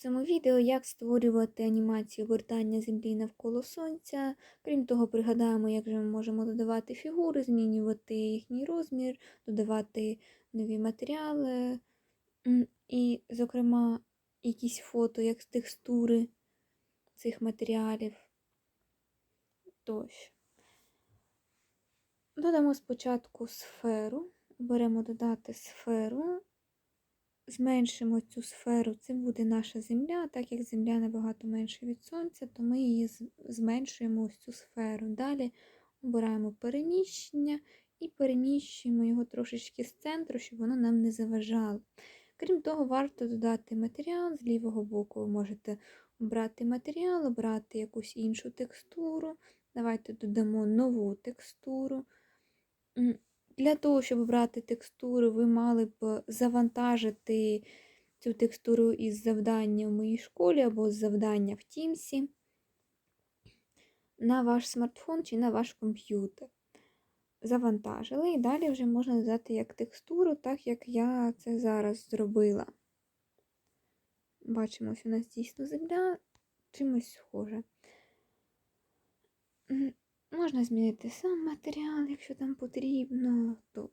цьому відео, як створювати анімацію обертання Землі навколо Сонця. Крім того, пригадаємо, як же ми можемо додавати фігури, змінювати їхній розмір, додавати нові матеріали. І, зокрема, якісь фото, як текстури цих матеріалів. Тощо. Додамо спочатку сферу. Беремо додати сферу зменшимо цю сферу, це буде наша Земля, так як Земля набагато менше від Сонця, то ми її зменшуємо ось цю сферу. Далі обираємо переміщення і переміщуємо його трошечки з центру, щоб воно нам не заважало. Крім того, варто додати матеріал. З лівого боку ви можете обрати матеріал, обрати якусь іншу текстуру. Давайте додамо нову текстуру. Для того, щоб брати текстуру, ви мали б завантажити цю текстуру із завдання в моїй школі або з завдання в Тімсі на ваш смартфон чи на ваш комп'ютер. Завантажили, і далі вже можна додати як текстуру, так як я це зараз зробила. Бачимо, що у нас дійсно земля чимось схоже. Можна змінити сам матеріал, якщо там потрібно. То.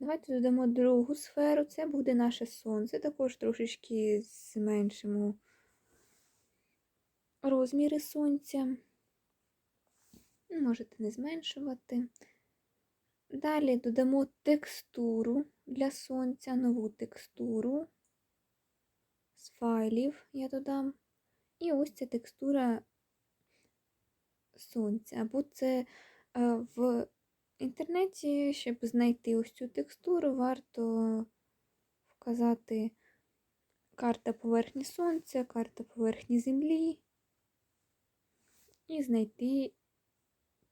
Давайте додамо другу сферу, це буде наше сонце. Також трошечки зменшимо розміри сонця. Можете не зменшувати. Далі додамо текстуру для сонця, нову текстуру з файлів я додам. І ось ця текстура сонця. Або це е, в інтернеті, щоб знайти ось цю текстуру, варто вказати карта поверхні сонця, карта поверхні землі і знайти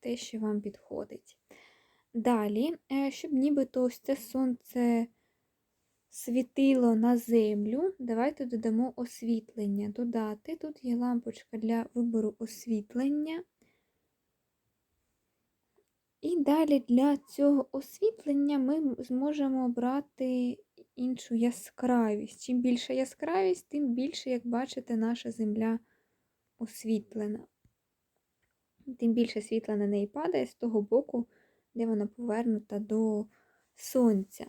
те, що вам підходить. Далі, е, щоб нібито ось це сонце світило на землю, давайте додамо освітлення. Додати. Тут є лампочка для вибору освітлення. І далі для цього освітлення ми зможемо обрати іншу яскравість. Чим більша яскравість, тим більше, як бачите, наша земля освітлена. Тим більше світла на неї падає з того боку, де вона повернута до сонця.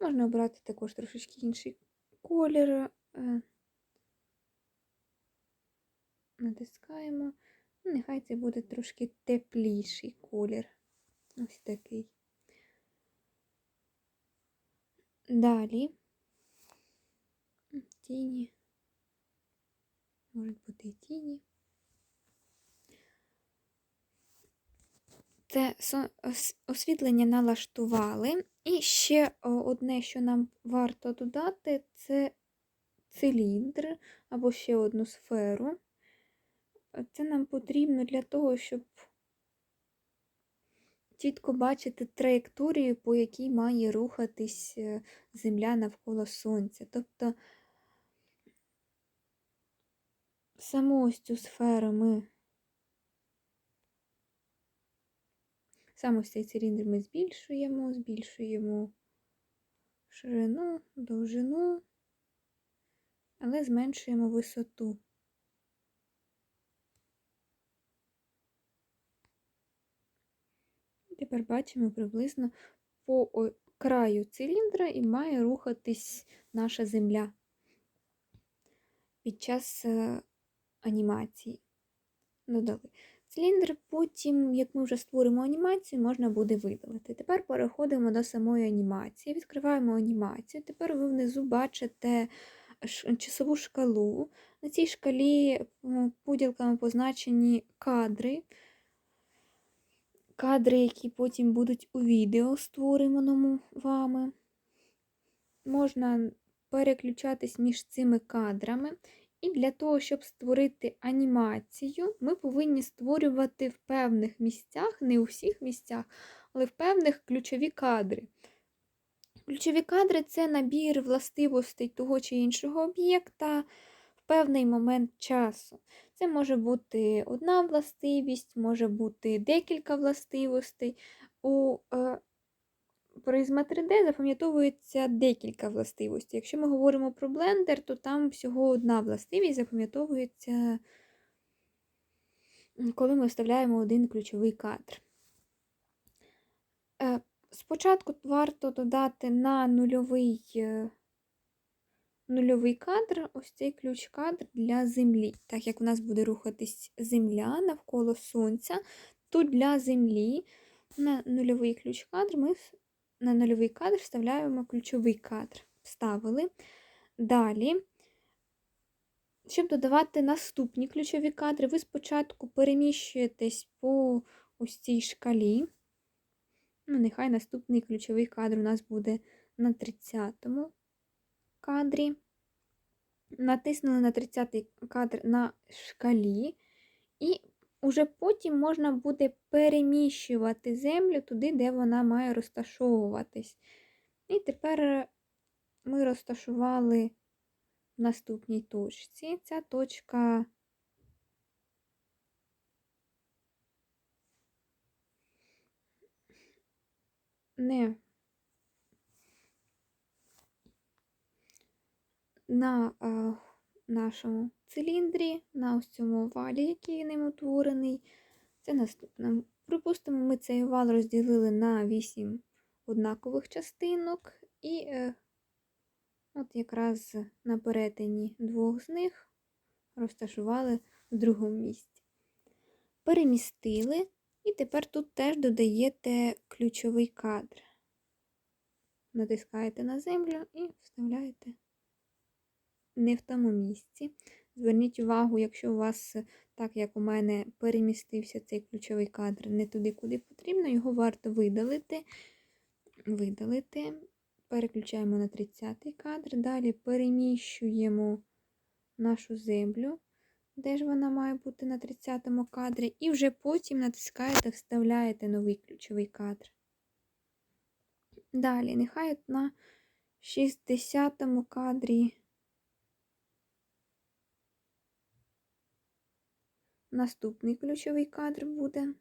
Можна обрати також трошечки інший колір. Е, натискаємо. Нехай це буде трошки тепліший колір. Ось такий. Далі тіні, можуть бути і тіні. Це освітлення налаштували. І ще одне, що нам варто додати, це циліндр або ще одну сферу. Це нам потрібно для того, щоб чітко бачити траєкторію, по якій має рухатись е, Земля навколо Сонця. Тобто саму ось цю сферу ми, сам ось цей циліндр ми збільшуємо, збільшуємо ширину, довжину, але зменшуємо висоту. Тепер бачимо приблизно по краю циліндра і має рухатись наша земля під час е, анімації. Додали. Циліндр, потім, як ми вже створимо анімацію, можна буде видалити. Тепер переходимо до самої анімації. Відкриваємо анімацію. Тепер ви внизу бачите часову шкалу. На цій шкалі поділками позначені кадри кадри, які потім будуть у відео створеному вами. Можна переключатись між цими кадрами. І для того, щоб створити анімацію, ми повинні створювати в певних місцях, не у всіх місцях, але в певних ключові кадри. Ключові кадри це набір властивостей того чи іншого об'єкта в певний момент часу. Це може бути одна властивість, може бути декілька властивостей. У е, призма 3D запам'ятовується декілька властивостей. Якщо ми говоримо про блендер, то там всього одна властивість запам'ятовується, коли ми вставляємо один ключовий кадр. Е, Спочатку варто додати на нульовий, е, нульовий кадр ось цей ключ-кадр для землі. Так як у нас буде рухатись земля навколо сонця, то для землі на нульовий ключ-кадр ми на нульовий кадр вставляємо ключовий кадр. Вставили. Далі, щоб додавати наступні ключові кадри, ви спочатку переміщуєтесь по ось цій шкалі. Ну, нехай наступний ключовий кадр у нас буде на 30-му кадрі. Натиснули на 30-й кадр на шкалі, і уже потім можна буде переміщувати землю туди, де вона має розташовуватись. І тепер ми розташували в наступній точці. Ця точка не на а, нашому циліндрі, на ось цьому овалі, який ним утворений. Це наступне. Припустимо, ми цей овал розділили на 8 однакових частинок, і е, от якраз на перетині двох з них розташували в другому місці. Перемістили, і тепер тут теж додаєте ключовий кадр. Натискаєте на землю і вставляєте не в тому місці. Зверніть увагу, якщо у вас, так як у мене, перемістився цей ключовий кадр не туди, куди потрібно, його варто видалити. Видалити. Переключаємо на 30-й кадр. Далі переміщуємо нашу землю, де ж вона має бути на 30-му кадрі, і вже потім натискаєте, вставляєте новий ключовий кадр. Далі, нехай на 60-му кадрі. Наступний ключовий кадр буде.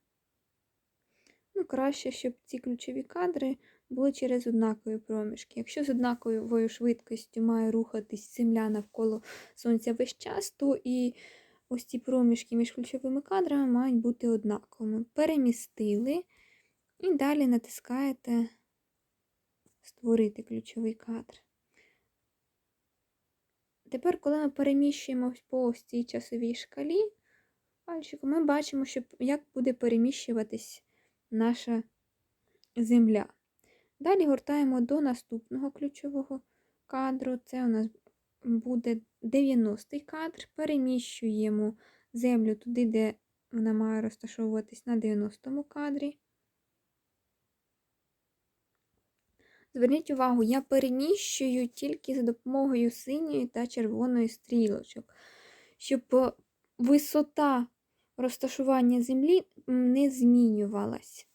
Ну, краще, щоб ці ключові кадри були через однакові проміжки. Якщо з однаковою швидкістю має рухатись земля навколо сонця весь час, то і ось ці проміжки між ключовими кадрами мають бути однаковими. Перемістили і далі натискаєте Створити ключовий кадр. Тепер, коли ми переміщуємо по ось цій часовій шкалі, пальчиком, ми бачимо, що як буде переміщуватись наша земля. Далі гортаємо до наступного ключового кадру. Це у нас буде 90-й кадр. Переміщуємо землю туди, де вона має розташовуватись на 90-му кадрі. Зверніть увагу, я переміщую тільки за допомогою синьої та червоної стрілочок, щоб висота розташування землі не змінювалась.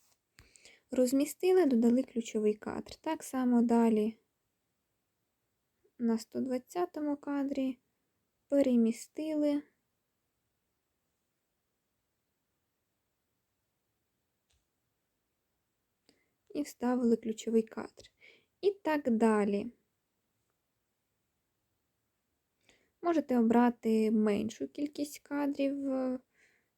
Розмістили, додали ключовий кадр. Так само далі на 120 кадрі перемістили. І вставили ключовий кадр. І так далі. Можете обрати меншу кількість кадрів е,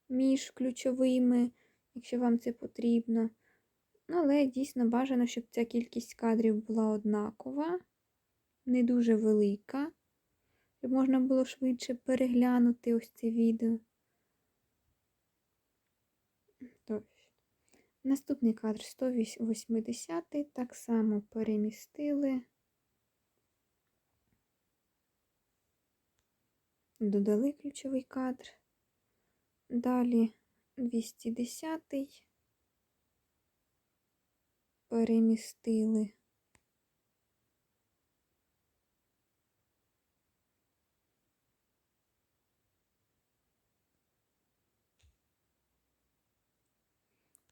між ключовими, якщо вам це потрібно. Ну, але дійсно бажано, щоб ця кількість кадрів була однакова, не дуже велика, щоб можна було швидше переглянути ось це відео. Наступний кадр 180 так само перемістили, додали ключовий кадр. Далі 210 перемістили.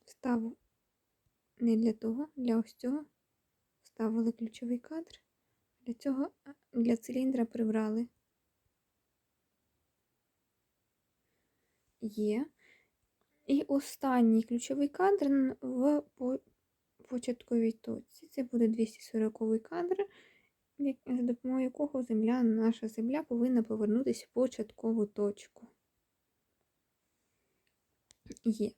Ставу не для того, для ось цього ставили ключовий кадр, для цього для циліндра прибрали. Є. І останній ключовий кадр в початковій точці. Це буде 240 кадр, за допомогою якого земля, наша земля повинна повернутися в початкову точку. Є.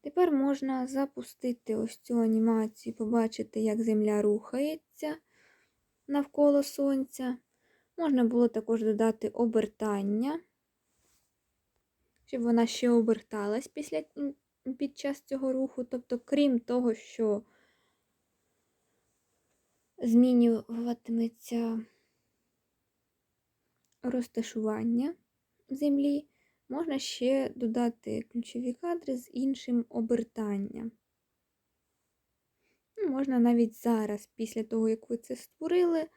Тепер можна запустити ось цю анімацію, побачити, як земля рухається навколо сонця. Можна було також додати обертання, щоб вона ще оберталась після, під час цього руху. Тобто, крім того, що змінюватиметься розташування землі, можна ще додати ключові кадри з іншим обертанням. Ну, Можна навіть зараз, після того, як ви це створили,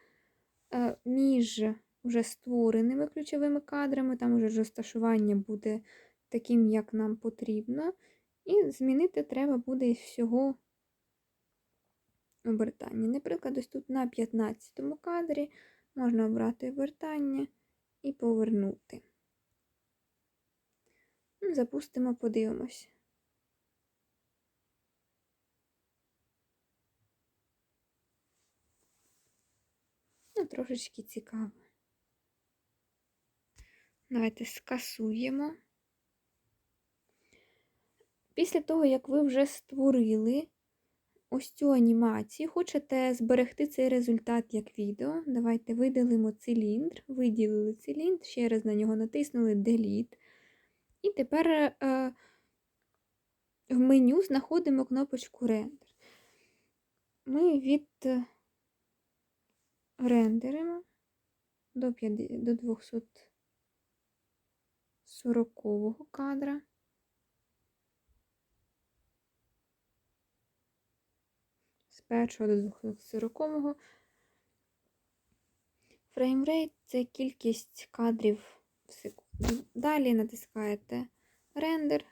е, між вже створеними ключовими кадрами, там вже розташування буде таким, як нам потрібно. І змінити треба буде із всього обертання. Наприклад, ось тут на 15 кадрі можна обрати обертання і повернути. Ну, Запустимо, подивимось. Ну, трошечки цікаво. Давайте скасуємо. Після того, як ви вже створили ось цю анімацію, хочете зберегти цей результат як відео. Давайте видалимо циліндр, виділили циліндр, ще раз на нього натиснули Delete. І тепер е, в меню знаходимо кнопочку Render. Ми від е, рендеримо до 50 240 кадра. З першого до 240. Фреймрейт це кількість кадрів в секунду. Далі натискаєте рендер.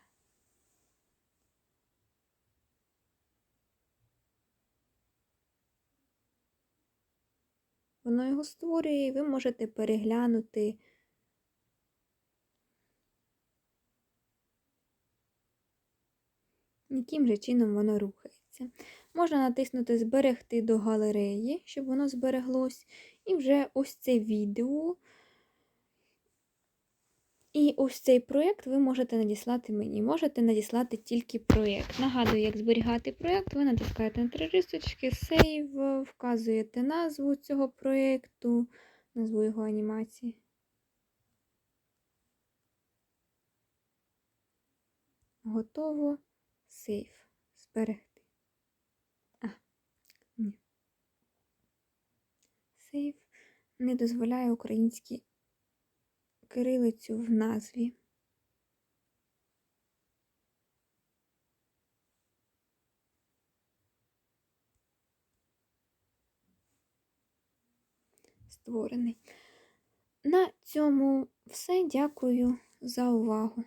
Воно його створює, і ви можете переглянути яким же чином воно рухається. Можна натиснути Зберегти до галереї, щоб воно збереглось. І вже ось це відео. І ось цей проєкт ви можете надіслати мені. Можете надіслати тільки проєкт. Нагадую, як зберігати проєкт, ви натискаєте на три рисочки, Save, вказуєте назву цього проєкту, назву його анімації. Готово. Сейф. Зберегти. А, ні. Сейф не дозволяє українській кирилицю в назві. Створений. На цьому все. Дякую за увагу.